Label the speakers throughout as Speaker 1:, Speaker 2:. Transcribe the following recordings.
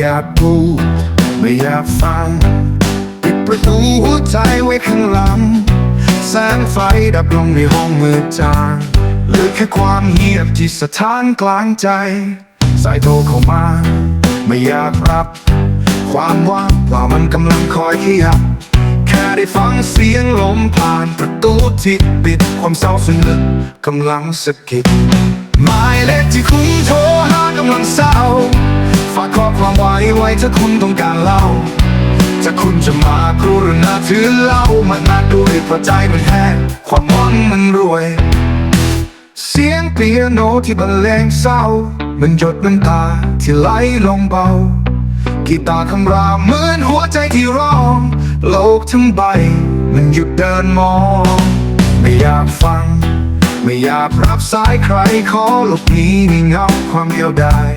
Speaker 1: อยากพูดไม่อยากฟัง ปิดประตูหัวใจไว้ข้างหลัง แสงไฟดับลงในห้องมืดจางเหลือแค่ความเงียบที่สถานกลางใจ สายโทรเข้ามา ไม่อยากรับ ความว่างเปล่ามันกำลังคอยขยับแค่ได้ฟังเสียงลมผ่านประตูที่ปิดความเศร้าสนึกกำลังสะกิดหมายเลขที่คุณโท ถ้าคุณต้องการเล่า ถ้าคุณจะมากรุณาถือเล่ามันมาด้วยพราะใจมันแห้งความหวังมันรวย เสียงเปียโนที่บรรเลงเศร้า มันหยดน้ำตาที่ไหลลงเบา กีตาร์คำรามเหมือนหัวใจที่ร้อง โลกทั้งใบ มันหยุดเดินมอง ไม่อยากฟัง ไม่อยากรับสายใครขอหลบหนีในเงาความเดียวดาย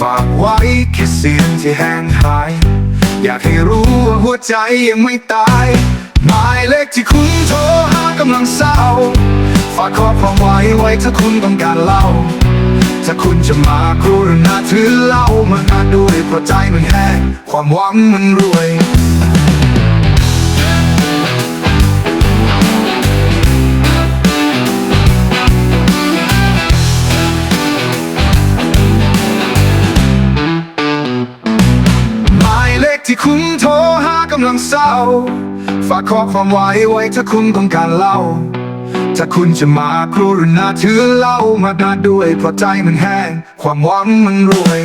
Speaker 1: ฝากไว้แค่เสียงที่แห้งหาย อยากให้รู้ว่าหัวใจยังไม่ตายหมายเลขที่คุณโทรหากำลังเศร้า ฝากข้อความไว้ไว้ถ้าคุณต้องการเล่า ถ้าคุณจะมากรุณาถือเล่ามาหาด้วยเพราะใจมันแห้งความหวังมันรวย ที่คุณโทรหากำลังเศร้า ฝากข้อความไว้ไว้ถ้าคุณต้องการเล่า ถ้าคุณจะมาครุณาถือเล่ามาหาด้วยเพราะใจมันแห้ง ความหวังมันรวย